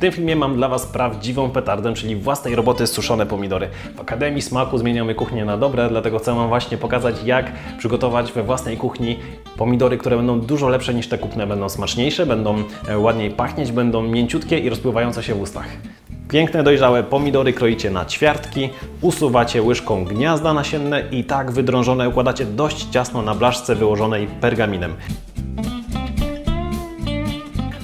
Tym filmie mam dla Was prawdziwą petardę, czyli własnej roboty suszone pomidory. W Akademii Smaku zmieniamy kuchnię na dobre, dlatego chcę Wam właśnie pokazać, jak przygotować we własnej kuchni pomidory, które będą dużo lepsze niż te kupne, będą smaczniejsze, będą e, ładniej pachnieć, będą mięciutkie i rozpływające się w ustach. Piękne, dojrzałe pomidory kroicie na ćwiartki, usuwacie łyżką gniazda nasienne i tak wydrążone układacie dość ciasno na blaszce wyłożonej pergaminem.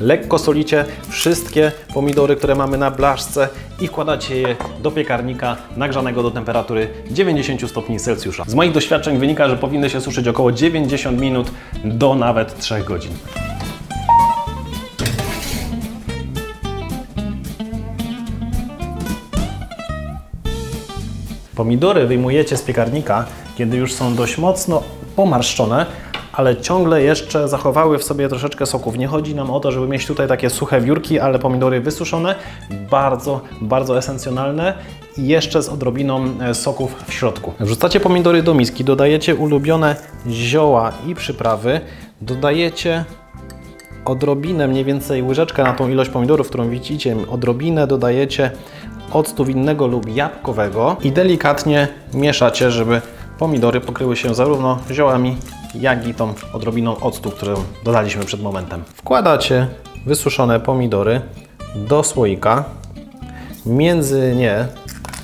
Lekko solicie wszystkie pomidory, które mamy na blaszce i wkładacie je do piekarnika nagrzanego do temperatury 90 stopni Celsjusza. Z moich doświadczeń wynika, że powinny się suszyć około 90 minut do nawet 3 godzin. Pomidory wyjmujecie z piekarnika, kiedy już są dość mocno pomarszczone, ale ciągle jeszcze zachowały w sobie troszeczkę soków. Nie chodzi nam o to, żeby mieć tutaj takie suche wiórki, ale pomidory wysuszone, bardzo, bardzo esencjonalne i jeszcze z odrobiną e, soków w środku. Wrzucacie pomidory do miski, dodajecie ulubione zioła i przyprawy, dodajecie odrobinę, mniej więcej łyżeczkę na tą ilość pomidorów, którą widzicie, odrobinę dodajecie octu winnego lub jabłkowego i delikatnie mieszacie, żeby pomidory pokryły się zarówno ziołami, jak i tą odrobiną octu, którą dodaliśmy przed momentem. Wkładacie wysuszone pomidory do słoika. Między nie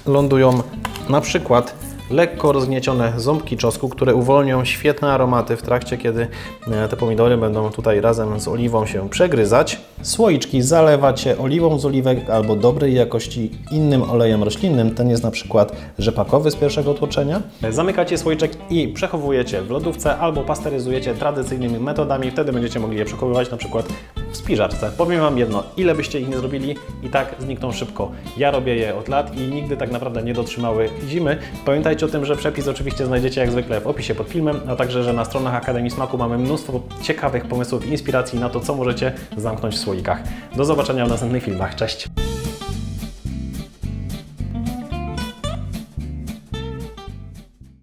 lądują na przykład lekko rozgniecione ząbki czosnku, które uwolnią świetne aromaty w trakcie, kiedy e, te pomidory będą tutaj razem z oliwą się przegryzać. Słoiczki zalewacie oliwą z oliwek albo dobrej jakości innym olejem roślinnym. Ten jest na przykład rzepakowy z pierwszego tłoczenia. Zamykacie słoiczek i przechowujecie w lodówce albo pasteryzujecie tradycyjnymi metodami. Wtedy będziecie mogli je przechowywać na przykład w spiżarce. Powiem Wam jedno, ile byście ich nie zrobili i tak znikną szybko. Ja robię je od lat i nigdy tak naprawdę nie dotrzymały zimy. Pamiętajcie o tym, że przepis oczywiście znajdziecie jak zwykle w opisie pod filmem, a także, że na stronach Akademii Smaku mamy mnóstwo ciekawych pomysłów i inspiracji na to, co możecie zamknąć w słoikach. Do zobaczenia w następnych filmach. Cześć!